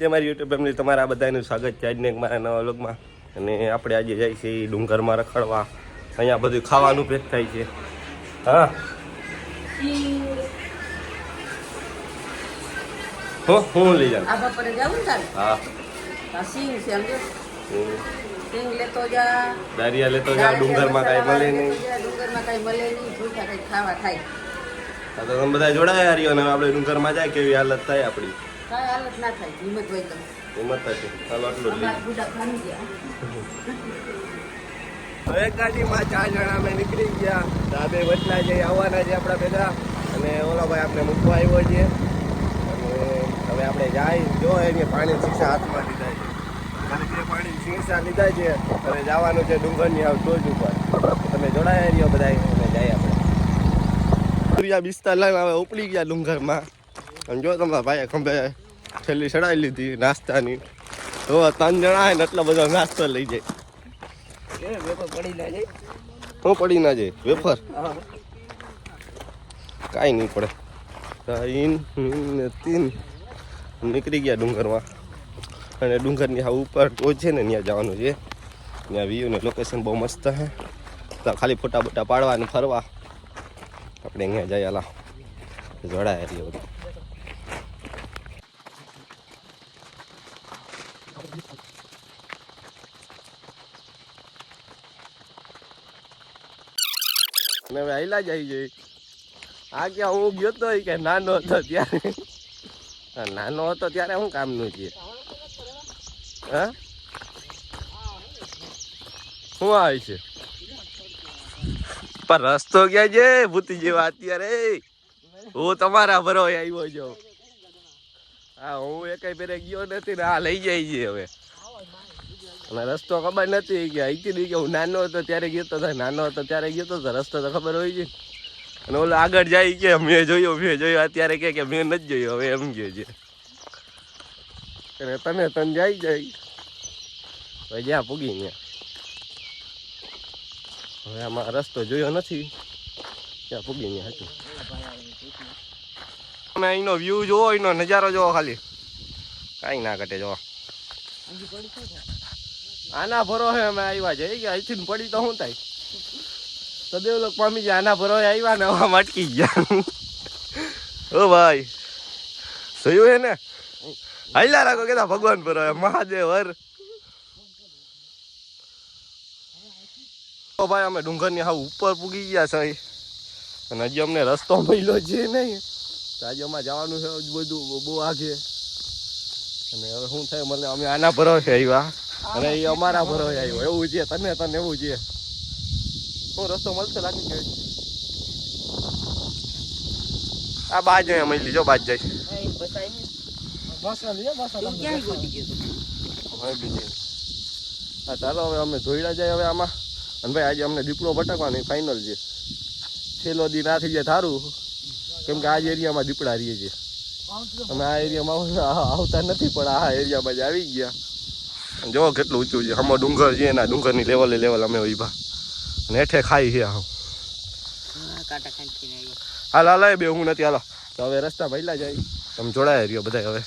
જે મારી YouTube family તમારા બધાનું સ્વાગત છે આજને મારા નવા વ્લોગમાં. અને આપણે આજે જાય છે એ ડુંગરમાં રખડવા. અહીંયા બધું ખાવાનું પેક થાય છે. હા. હો હું લઈ જાઉં. આ બપોરે જાવું ને તારે? હા. સિંગ છે સમજો? સિંગ લેતો જા. દારિયા લેતો જા ડુંગરમાં કાંઈ મળે નહીં. ડુંગરમાં કાંઈ મળે નહીં ભૂખ્યા કંઈક ખાવા થાય. તો તમે બધા જોડાયા રહ્યો અને આપણે ડુંગરમાં જાય કેવી હાલત થાય આપણી. કાંઈ હાલત ના થાય હિંમત હોય તો. હિંમત થશે ચાલો આટલું લઈ અમારા બુડા ભાંગી ગયા. હવે ગાડીમાં ચાર જણા અમે નીકળી ગયા. ધાબે વચલા જઈ આવવાના છે આપણા ભેગા. અને ઓલો ભાઈ આપણે મૂકવા આવ્યો છે. અને હવે આપણે જાય. જો એને પાણી શિક્ષા હાથમાં લીધા છે. અને જે પાણી શિક્ષા લીધા છે અને જવાનું છે ડુંગરની આવ ટોચ ઉપર. તમે જોડાયા રહ્યો બધા અને જાય આપણે. સૂર્યા બિસ્તા લઈને હવે ઉપડી ગયા ડુંગરમાં. અને જો તમારા ભાઈએ ખંભે છેલ્લી ચડાવી લીધી નાસ્તાની, તો ત્રણ જણા ને એટલો બધો નાસ્તો લઈ જાય. શું હું પડી ના જાય વેફર? કાંઈ નહીં પડે. ત્રણ નીકળી ગયા ડુંગરમાં. અને ડુંગરની હા ઉપર ટોચ છે ને, ત્યાં જવાનું છે. ત્યાં વ્યૂ ને લોકેશન બહુ મસ્ત છે. ત્યાં ખાલી ફોટા બોટા પાડવા ફરવા. આપણે અહીંયા જઈ આલા. જોડાયા રહીએ બધું. અને હવે હાઈલા જ આવી જઈ આ ક્યાં હું ગયો તો કે નાનો હતો ત્યારે. નાનો હતો ત્યારે શું કામનું છે હા? શું આવે છે? પણ રસ્તો ક્યાં છે? ભૂતી જેવા અત્યારે. હું તમારા ભરો આવ્યો છું. હા, હું એક ફેરે ગયો નથી ને આ લઈ જાય છે હવે. અને રસ્તો ખબર નથી કે અહીંથી કે હું નાનો હતો, ત્યારે ગયો તો નાનો હતો, ત્યારે ગયો તો રસ્તો તો ખબર હોય છે. અને ઓલો આગળ જાય કે મેં જોયો મેં જોયો, અત્યારે કે મેં નથી જોયો, હવે એમ ગયો છે. અને તને તને જાય જાય. જ્યાં પૂગી ત્યાં હવે આમાં રસ્તો જોયો નથી. ત્યાં પૂગી ત્યાં હતું તમે અહીંનો વ્યૂ જોવો એનો નજારો જોવો ખાલી. કાંઈ ના ઘટે, જોવો. આના ભરો અમે આવ્યા છે. કે અહીંથી પડી તો શું થાય? તો દેવ લોક પામી જાય આના ભરો આવ્યા ને હવા મટકી ગયા. ઓ ભાઈ જોયું હે ને? હાલ્યા રાખો કેતા ભગવાન ભરો મહાદેવ હર. ઓ ભાઈ, અમે ડુંગરની હાવ ઉપર પૂગી ગયા છે અને હજી અમને રસ્તો મળ્યો છે નહીં. તો આજે અમારે જવાનું છે, બધું બહુ આગે. અને હવે શું થાય, મને અમે આના ભરો છે આવ્યા અને એ અમારા ભરોય આવ્યો. એવું છે તને તને એવું છે. શું રસ્તો મળશે લાગી ગયો આ બાજ અહીંયા મળી જો બાજ જાય હા ચાલો હવે અમે ધોઈડા જાય હવે આમાં. અને ભાઈ આજે અમને દીપડો ભટકવાની ફાઇનલ છે. છેલ્લો દી ના થઈ જાય થારું કેમ કે આ જ એરિયામાં દીપડા રહીએ છીએ અમે આ એરિયામાં આવતા નથી પણ આ એરિયામાં જ આવી ગયા. જોવો કેટલું ઊંચું છે. હમણાં ડુંગર છે એના ડુંગરની લેવલે લેવલ અમે ઊભા અને હેઠે ખાઈ છે હા. હાલ હાલ બે હું નથી હાલો. તો હવે રસ્તા ભૈલા જાય. તમે જોડાયા રહ્યો બધા હવે.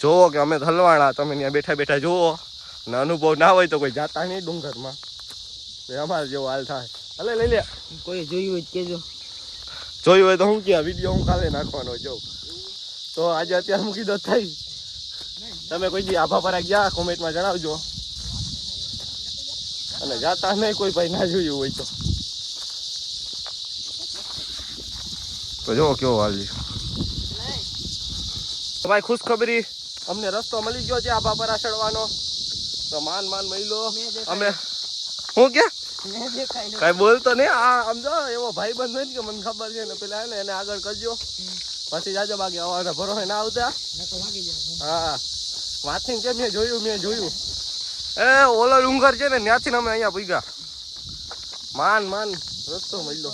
જોવો કે અમે હલવાણા તમે ત્યાં બેઠા બેઠા જોવો. અને અનુભવ ના હોય તો કોઈ જાતા નહીં ડુંગરમાં. અમારે જેવો હાલ થાય. હલે લઈ લે. કોઈ જોયું હોય કેજો જોયું હોય તો હું ક્યાં? વીડિયો હું કાલે નાખવાનો જોઉં તો આજે અત્યારે મૂકી દો થઈ. તમે કોઈ દી આભા પર ગયા કોમેન્ટમાં જણાવજો. અને જાતા નહીં કોઈ ભાઈ ના જોયું હોય તો. તો જો કેવો હાલ ભાઈ ખુશખબરી. અમને રસ્તો મળી ગયો છે આભા પર ચડવાનો. તો માન માન મહિલો અમે હું કે કઈ બોલતો નહીં? આ આમ જો એવો ભાઈ બંધ હોય ને કે મને ખબર છે ને પેલા એને એને આગળ કરજો. પછી જાજો બાકી આવવાના ભરો ના આવતા. હા. વાથી કે મેં જોયું મેં જોયું. એ ઓલો ડુંગર છે ને ત્યાંથી અમે અહીંયા પૂગ્યા માન માન. રસ્તો મળ્યો.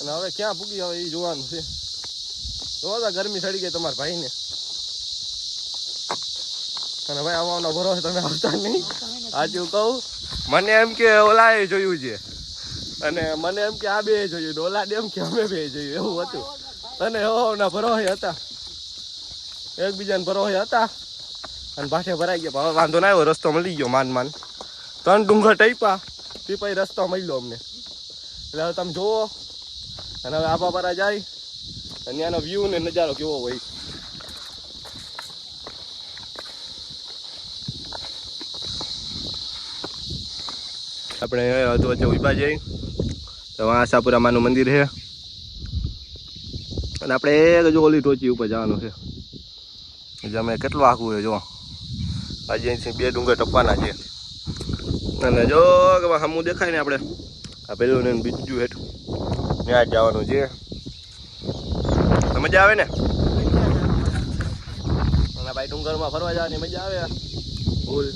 અને હવે ક્યાં પૂગી હવે એ જોવાનું છે. જોવા ગરમી ચડી ગઈ તમારા ભાઈને. અને ભાઈ આવવાનો ભરો તમે આવતા નહીં. સાચું કહું. મને એમ કે ઓલા એ જોયું છે. અને મને એમ કે આ બે જોયું ઓલા એમ કે અમે બે જોયું. એવું હતું. અને ઓના ભરોસે હતા. એકબીજાને ભરોસે હતા. અને પાછે ભરાઈ ગયા. હવે વાંધો ના આવ્યો, રસ્તો મળી ગયો માન માન. ત્રણ ડુંગર ટઈપા તે પછી રસ્તો મળ્યો અમને. એટલે હવે તમે જુઓ અને હવે આપા પરા જાય. અને ત્યાંનો વ્યૂ ને નજારો કેવો હોય. આપણે હજુ વચ્ચે ઊભા જઈ. તો આશાપુરામાનું આશાપુરા માનું મંદિર છે. અને આપણે એક જો ઓલી ટોચી ઉપર જવાનું છે. એટલે કેટલું આખું છે જો આજે અહીંથી બે ડુંગર ટપવાના છે. અને જો કે સામું દેખાય ને આપણે. આ પેલું ને બીજું હેઠું. ત્યાં જ જવાનું છે. મજા આવે ને? અને ભાઈ ડુંગરમાં ફરવા જવાની મજા આવે. ફૂલ.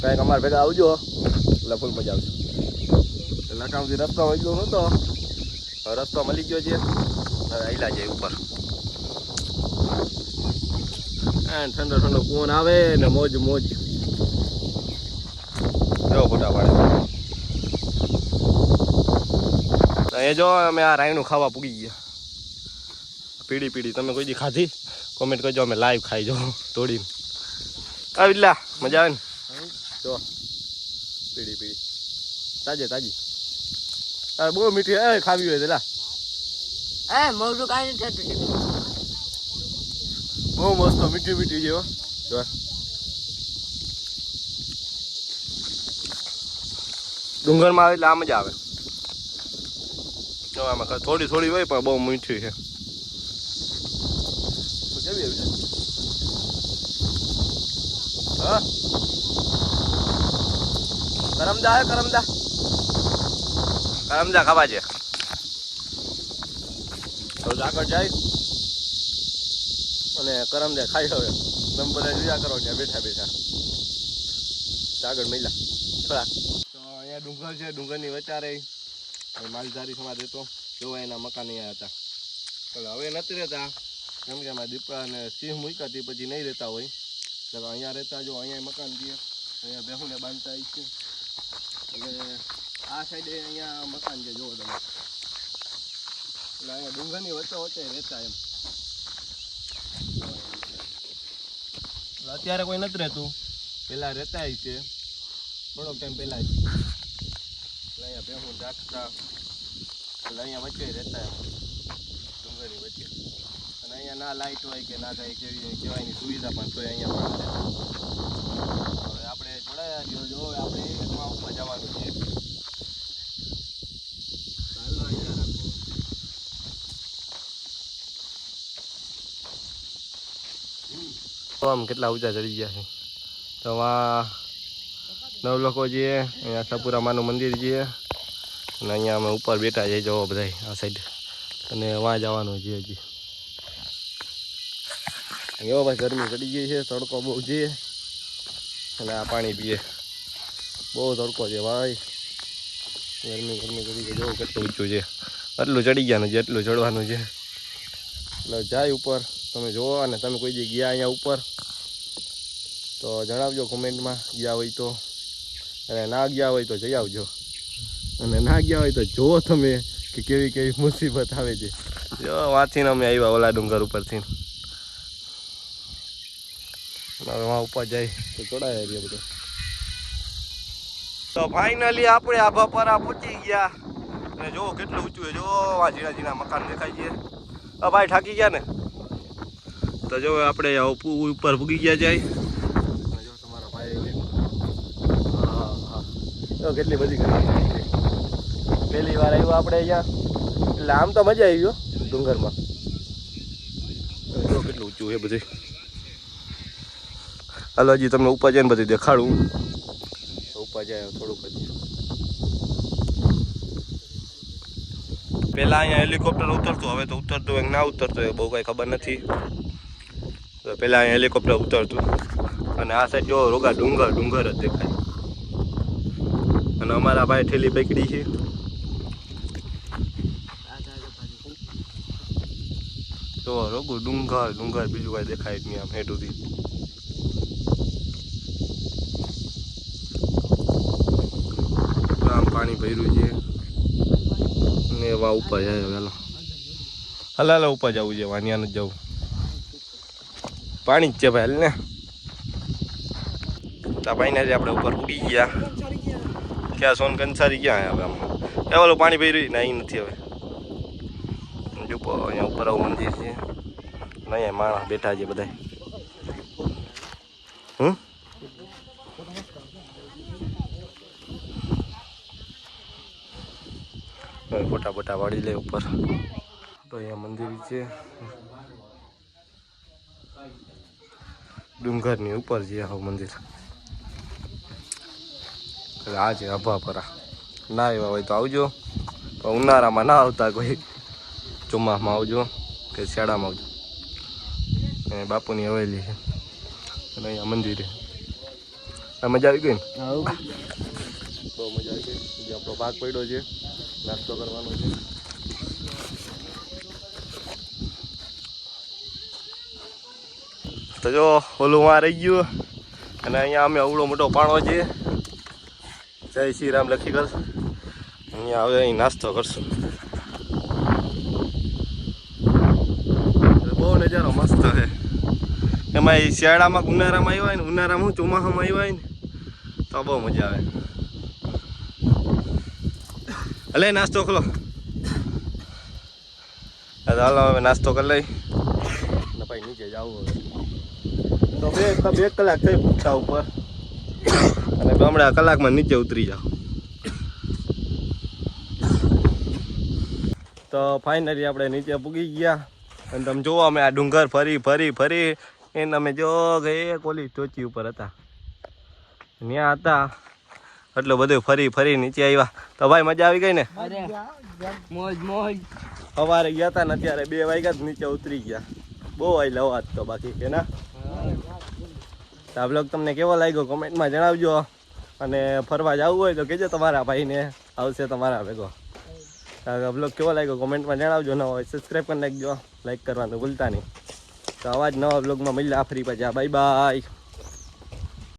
કાંઈક અમારે ભેગા આવજો. એટલે ફૂલ મજા આવશે. એટલે કામથી રસ્તો મળ્યો નહોતો રસ્તો મળી ગયો છે. હવે આઈલા જાય ઉપર અને ઠંડો ઠંડો પવન આવે ને મોજ મોજ. જો ફોટા પાડે. એ જો, અમે આ રાયનું ખાવા પૂગી ગયા. પીડી પીડી તમે કોઈ દી ખાધી? કોમેન્ટ કરજો, અમે લાઈવ ખાઈ જો તોડીને. આવી લા મજા આવે ને? જો પીડી પીડી તાજે, તાજી. અરે બહુ મીઠી એ ખાવી હોય તો લા. એ, મોઢું કાંઈ નથી થતું. બહુ મસ્ત મીઠી મીઠી જેવો જો. ડુંગરમાં આવે એટલે આમ મજા આવે. જો, આમાં થોડી થોડી હોય પણ બહુ મીઠી છે. આવી હા? કરમદા હે કરમદા કરમદા ખાવા છે. આગળ જાય. અને કરમદા ખાઈ હવે. તમે બધા જોયા કરો ત્યાં બેઠા બેઠા. આગળ મહિલા થોડા. તો અહીંયા ડુંગર છે, ડુંગરની વચારે. માલધારી સમાજ હતો. જોવા એના મકાન અહીંયા હતા. એટલે હવે નથી રહેતા. કેમ કે એમાં દીપડા અને સિંહ મૂક્યા તે, પછી નહીં રહેતા હોય. એટલે અહીંયા રહેતા જો, અહીંયા મકાન છે. અહીંયા બેહુને બાંધતા છે. એટલે આ સાઈડે અહીંયા મકાન છે જોવો તમે. એટલે અહીંયા ડુંગરની વચ્ચે વચ્ચે રહેતા એમ. અત્યારે કોઈ નથી રહેતું. પહેલાં રહેતા છે. થોડોક ટાઈમ પહેલાં જ. અહીંયા ભેહું રાખતા. એટલે અહીંયા વચ્ચે રહેતા ડુંગરની વચ્ચે. અને અહીંયા ના લાઇટ હોય કે ના થાય કેવી કહેવાયની સુવિધા પણ તોય અહીંયા પણ આપણે જોડાયા જો આપણે એકમાં જવાનું છે ચાલો અહીંયા રાખો તો આમ કેટલા ઊંચા ચડી ગયા છે. તો આ નવ લોકો છે અહીંયા સપુરામાનું મંદિર છે અને અહીંયા અમે ઉપર બેઠા છે જોવો બધા આ સાઈડ અને વાં જવાનું છે હજી. એવો ભાઈ ગરમી ચડી ગઈ છે, તડકો બહુ છે. અને આ પાણી પીએ. બહુ તડકો છે ભાઈ. ગરમી ગરમી કરી ગઈ જોવો કેટલું ઊંચું છે. આટલું ચડી ગયા નથી એટલું ચડવાનું છે. એટલે જાય ઉપર, તમે જુઓ અને તમે કોઈ દી ગયા અહીંયા ઉપર, તો જણાવજો કોમેન્ટમાં, ગયા હોય તો. અને ના ગયા હોય તો જઈ આવજો. અને ના ગયા હોય તો જુઓ તમે કે કેવી કેવી મુસીબત આવે છે. જો, વાંચીને અમે આવ્યા ઓલા ડુંગર ઉપરથી. હવે વાં ઉપર જાય તો જોડાય રહીએ બધું. તો ફાઇનલી આપણે આ બપોરા પહોંચી ગયા. અને જો કેટલું ઊંચું જો આ ઝીણા મકાન દેખાય છે. ભાઈ થાકી ગયા ને? તો જો આપણે ઉપર ભૂગી ગયા જાય. તમારા ભાઈ તો કેટલી બધી ગરમી પહેલી વાર આવ્યો આપણે અહીંયા. એટલે આમ તો મજા આવી ગયો ડુંગરમાં. કેટલું ઊંચું છે બધું. હાલો હજી તમને ઉપર જઈને બધું દેખાડું. ઉપર જાય થોડુંક પહેલા અહીંયા હેલિકોપ્ટર ઉતરતું, હવે તો ઉતરતું હોય ના ઉતરતું બહુ કાંઈ ખબર નથી. તો પહેલા અહીંયા હેલિકોપ્ટર ઉતરતું. અને આ સાઈડ જો રોગા ડુંગર ડુંગર જ દેખાય. અને અમારા ભાઈ ઠેલી પકડી છે. તો રોગું ડુંગર ડુંગર બીજું કાંઈ દેખાય જ નહીં આમ હેઠુંથી. પાણી ભર્યું છે. ને એવા ઉપર જાય વેલો હાલ હાલ, ઉપર જવું છે વાનિયા નથી જવું. પાણી જ છે ભાઈ ને. ભાઈને જે આપણે ઉપર ઉડી ગયા. ક્યાં સોન કંસારી ક્યાં હવે આમ? એ ઓલું પાણી ભર્યું ને અહીં નથી હવે. જો અહીંયા ઉપર આવું મંદિર છે. નહીં માણસ બેઠા છે બધા હમ? ફોટા ફોટા વાળી લે ઉપર. તો અહીંયા મંદિર છે. ડુંગરની ઉપર છે આવું મંદિર. આ છે અભાપરા ના આવ્યા હોય તો આવજો. પણ ઉનાળામાં ના આવતા કોઈ. ચોમાસમાં આવજો કે શિયાળામાં આવજો. અને બાપુની હવેલી છે. અને અહીંયા મંદિર છે. મજા આવી ગઈ ને? બહુ મજા આવી ગઈ. આપણો ભાગ પડ્યો છે. નાસ્તો કરવાનો છે. તો જો, ઓલું માં રહી ગયું. અને અહીંયા અમે અવળો મોટો પાણો છે. જય શ્રી રામ લખી કર. અહીંયા હવે અહીં નાસ્તો કરશું. બહુ નજારો મસ્ત છે. એમાં શિયાળામાં ઉનાળામાં આવ્યા હોય ને, ઉનાળામાં ચોમાસામાં આવ્યા હોય ને, તો બહુ મજા આવે. હલે નાસ્તો ખોલો. ચાલો હાલો હવે નાસ્તો કરી લઈ. ને ભાઈ નીચે જવું હવે. તો બે બે કલાક થઈ પૂછતા ઉપર. અને હમણાં કલાકમાં નીચે ઉતરી જાઓ. તો ફાઇનલી આપણે નીચે પૂગી ગયા. અને તમે જોવો અમે આ ડુંગર ફરી ફરી ફરી. એને અમે જો ગયે કોલી ટોચી ઉપર હતા. ત્યાં હતા. એટલું બધું ફરી ફરી નીચે આવ્યા. તો ભાઈ મજા આવી ગઈ ને? મોજ મોજ. સવારે ગયા હતા ને અત્યારે બે વાગ્યા જ નીચે ઉતરી ગયા. બહુ આઈ લવાત તો બાકી કે ના? આ બ્લોગ તમને કેવો લાગ્યો કોમેન્ટમાં જણાવજો. અને ફરવા જવું હોય તો કહેજો તમારા ભાઈને. આવશે તમારા ભેગો. બ્લોગ કેવો લાગ્યો કોમેન્ટમાં જણાવજો. ન હોય સબસ્ક્રાઈબ કરી નાખજો. લાઈક કરવાનું ભૂલતા નહીં. તો આવા જ નવા બ્લોગમાં મળ્યા ફરી પાછા. Bye bye